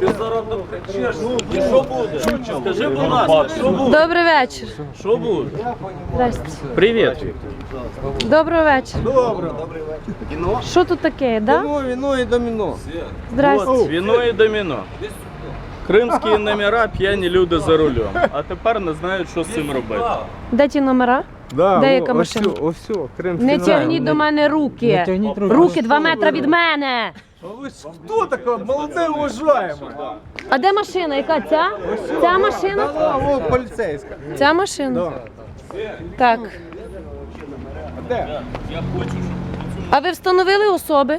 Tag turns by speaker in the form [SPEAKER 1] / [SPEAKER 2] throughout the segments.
[SPEAKER 1] Ти зараз тут кричиш. І що буде? Скажи, будь ласка, що буде?
[SPEAKER 2] Добрий вечір.
[SPEAKER 1] Що буде?
[SPEAKER 2] Здрасте.
[SPEAKER 1] Привіт.
[SPEAKER 2] Доброго вечора.
[SPEAKER 3] Добре, добрий вечір.
[SPEAKER 2] Що тут таке, да?
[SPEAKER 3] Віно, віно і доміно.
[SPEAKER 2] Здрасте.
[SPEAKER 1] От, віно і доміно. Кримські номера, п'яні люди за рулем. А тепер не знають, що з цим робити.
[SPEAKER 2] Де ті номера?
[SPEAKER 3] Да,
[SPEAKER 2] Де яка машина?
[SPEAKER 3] Ось сю,
[SPEAKER 2] Не тягніть до мене руки. Руки два метри від мене.
[SPEAKER 3] Ви ж хто така? Молоде уважаємо.
[SPEAKER 2] А де машина? Яка ця? Ця машина?
[SPEAKER 3] О, поліцейська.
[SPEAKER 2] Ця машина? Так.
[SPEAKER 3] Де?
[SPEAKER 1] Я хочу, щоб
[SPEAKER 2] А ви встановили особи?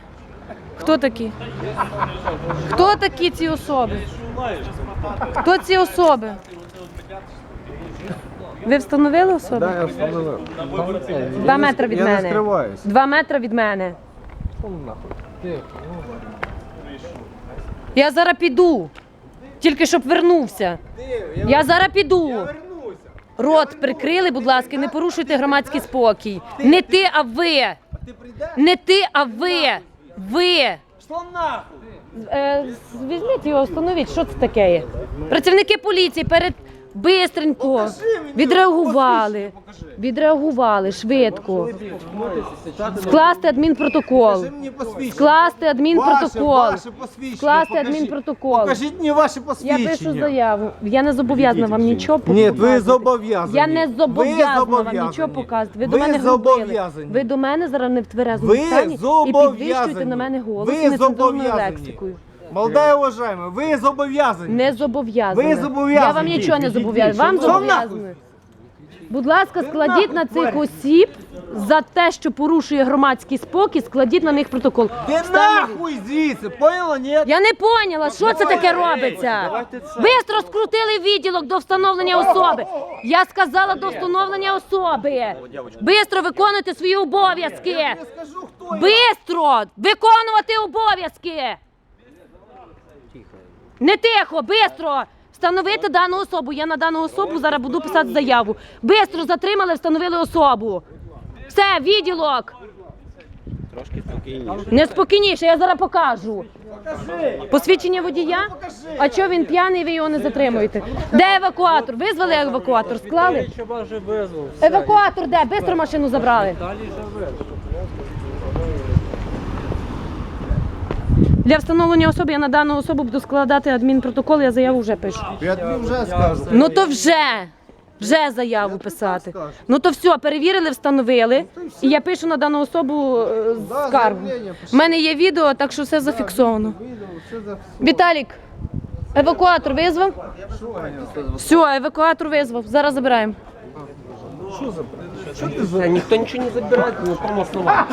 [SPEAKER 2] Хто такі? Хто такі ці особи? Хто ці особи? Ви встановили особи?
[SPEAKER 3] Да, я встановив.
[SPEAKER 2] Два метри від
[SPEAKER 3] Я не
[SPEAKER 2] мене.
[SPEAKER 3] скриваюсь.
[SPEAKER 2] Два метри від мене. Я зараз піду. Тільки щоб вернувся. Я зараз піду. Рот прикрили, будь ласка, не порушуйте громадський спокій. Не ти, а ви. Не ти, а ви. Ви. Е, візьміть його, встановіть, що це таке. Працівники поліції перед бистренько відреагували. Відреагували швидко. Скласти адмінпротокол. Скласти адмінпротокол. Скласти адмінпротокол.
[SPEAKER 3] Покажіть мені ваше
[SPEAKER 2] Я
[SPEAKER 3] посвідчення.
[SPEAKER 2] пишу заяву. Я не зобов'язана вам нічого
[SPEAKER 3] Ні,
[SPEAKER 2] показувати.
[SPEAKER 3] ви зобов'язані.
[SPEAKER 2] Я не зобов'язана вам
[SPEAKER 3] зобов'язані.
[SPEAKER 2] нічого показувати. Ви,
[SPEAKER 3] Ви
[SPEAKER 2] до мене грубили.
[SPEAKER 3] зобов'язані.
[SPEAKER 2] Ви до мене зараз не в тверезому
[SPEAKER 3] Ви
[SPEAKER 2] стані і
[SPEAKER 3] зобов'язані.
[SPEAKER 2] підвищуєте на мене голос
[SPEAKER 3] Ви
[SPEAKER 2] нецензурною
[SPEAKER 3] зобов'язані.
[SPEAKER 2] лексикою.
[SPEAKER 3] Молода і уважаємо, ви зобов'язані.
[SPEAKER 2] Не зобов'язана.
[SPEAKER 3] Ви зобов'язані.
[SPEAKER 2] Я вам нічого не зобов'язана. Вам
[SPEAKER 3] Що нахуй?
[SPEAKER 2] Будь ласка, складіть на цих осіб за те, що порушує громадський спокій, складіть на них протокол.
[SPEAKER 3] Ти
[SPEAKER 2] Встановіть.
[SPEAKER 3] нахуй звідси, поняла, ні?
[SPEAKER 2] Я не поняла, що це таке робиться. Бистро скрутили відділок до встановлення особи. Я сказала до встановлення особи. Бистро виконуйте свої обов'язки. Бистро виконувати обов'язки. Не тихо, бистро. Встановити дану особу. Я на дану особу зараз буду писати заяву. Бистро затримали, встановили особу. Все, відділок.
[SPEAKER 1] Трошки спокійніше.
[SPEAKER 2] Неспокійніше, я зараз покажу. Посвідчення водія? А чого він п'яний, ви його не затримуєте? Де евакуатор? Визвали евакуатор? Склали? Евакуатор де? Бистро машину забрали. Для встановлення особи я на дану особу буду складати адмінпротокол, я заяву вже пишу.
[SPEAKER 3] Я тобі вже скажу.
[SPEAKER 2] Ну то вже. Вже заяву писати. Ну то все, перевірили, встановили. І я пишу на дану особу е,
[SPEAKER 3] Да,
[SPEAKER 2] скаргу.
[SPEAKER 3] заявлення
[SPEAKER 2] У мене є відео, так що все зафіксовано. Віталік, евакуатор визвав? Все, евакуатор визвав. Зараз забираємо.
[SPEAKER 4] Никто ничего не забирает на каком основании.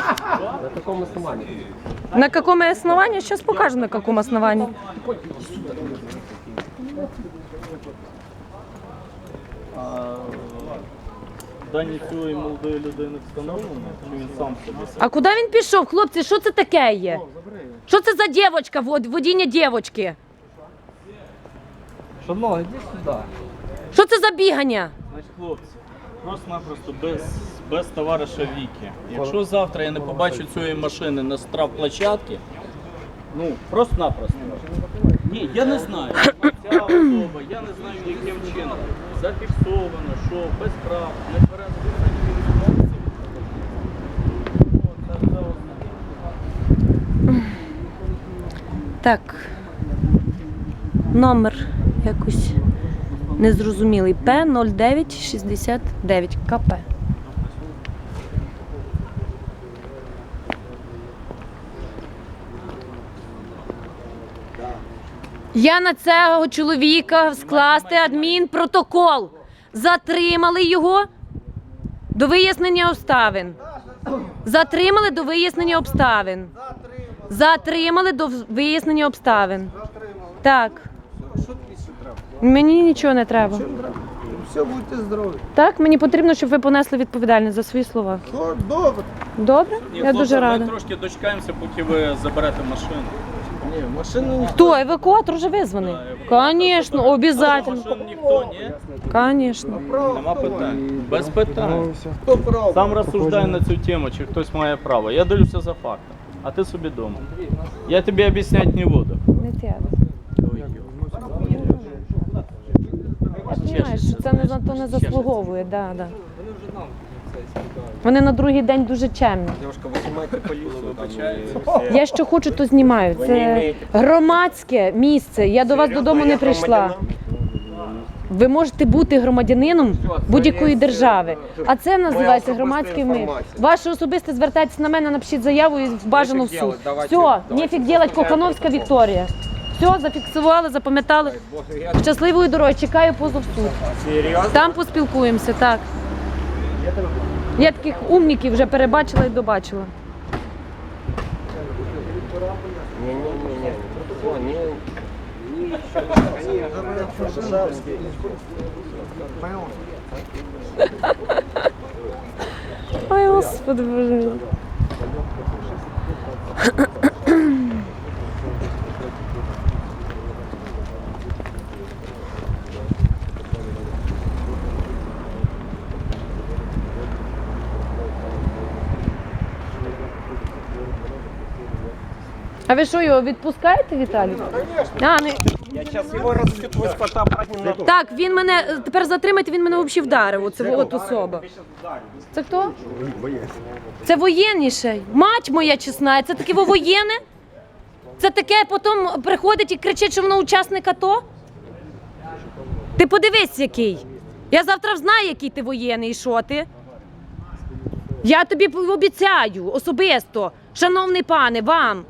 [SPEAKER 4] На каком основании?
[SPEAKER 2] На каком основании? Сейчас покажу, на каком основании.
[SPEAKER 1] Дані цієї молодої людини встановлено, чи він сам собі
[SPEAKER 2] А куди він пішов, хлопці? Що це таке є? Що це за дівочка, вод- водіння дівочки?
[SPEAKER 4] Шановний, иди сюда.
[SPEAKER 2] Що це за бігання?
[SPEAKER 1] Значить, хлопці, просто-напросто без, без товариша Віки. Якщо завтра я не побачу цієї машини на штрафплощадці, ну просто-напросто. Ні, я не знаю. Ця особа, я не знаю, яким чином. Зафіксовано, що без прав, не передбачено.
[SPEAKER 2] Так. Номер якось незрозумілий. П0969 КП. Я на цього чоловіка скласти адмінпротокол. Затримали його до вияснення обставин. Затримали до вияснення обставин. Затримали до вияснення обставин. Так.
[SPEAKER 3] Що тобі ще треба?
[SPEAKER 2] Мені нічого не треба.
[SPEAKER 3] Все, будьте здорові.
[SPEAKER 2] Так, мені потрібно, щоб ви понесли відповідальність за свої слова.
[SPEAKER 3] Що, добре.
[SPEAKER 2] Добре?
[SPEAKER 1] Ні,
[SPEAKER 2] Я
[SPEAKER 1] хлопці,
[SPEAKER 2] дуже
[SPEAKER 1] Ми
[SPEAKER 2] рада.
[SPEAKER 1] трошки дочекаємося, поки ви заберете машину.
[SPEAKER 3] Ні, машину ніхто.
[SPEAKER 2] Хто? Евакуатор вже визваний? Звісно, обов'язково.
[SPEAKER 1] Машин ніхто, ні?
[SPEAKER 2] Звісно.
[SPEAKER 1] Нема питань. Без питань.
[SPEAKER 3] Хто прав?
[SPEAKER 1] Сам розсуждаю на цю тему, чи хтось має право. Я дивлюся за фактом. а ти собі вдома. Я тобі об'ясняти не буду.
[SPEAKER 2] Не треба. Я розумію, що це не за то не заслуговує, да, да. Вони на другий день дуже чемні.
[SPEAKER 4] Девушка, вы снимаете полицию, там, и.
[SPEAKER 2] Я що хочу, то знімаю. Це громадське місце. Я до вас додому не прийшла. Ви можете бути громадянином будь-якої держави. А це називається
[SPEAKER 4] особиста
[SPEAKER 2] громадське ми. Ваше особисте звертайтеся на мене, напишіть заяву і бажано в суд. Все, нефіг делать, Кохановська Вікторія. Все, зафіксували, запам'ятали. Щасливої дороги, чекаю позов в суд. Там поспілкуємося, так. Я таких умників вже перебачила і добачила. Ой, господи боже. А ви що його відпускаєте, Віталій? А, не...
[SPEAKER 4] Я сейчас его распитываю с фотоаппаратом на
[SPEAKER 2] Так, він мене тепер затримайте, він мене взагалі вдарив. Оце от особа. Це хто? Це воєнніший. Мать моя чесна, це таке воєнне? Це таке потім приходить і кричить, що воно учасник АТО? Ти подивись, який. Я завтра знаю, який ти воєнний і що ти. Я тобі обіцяю особисто, шановний пане, вам,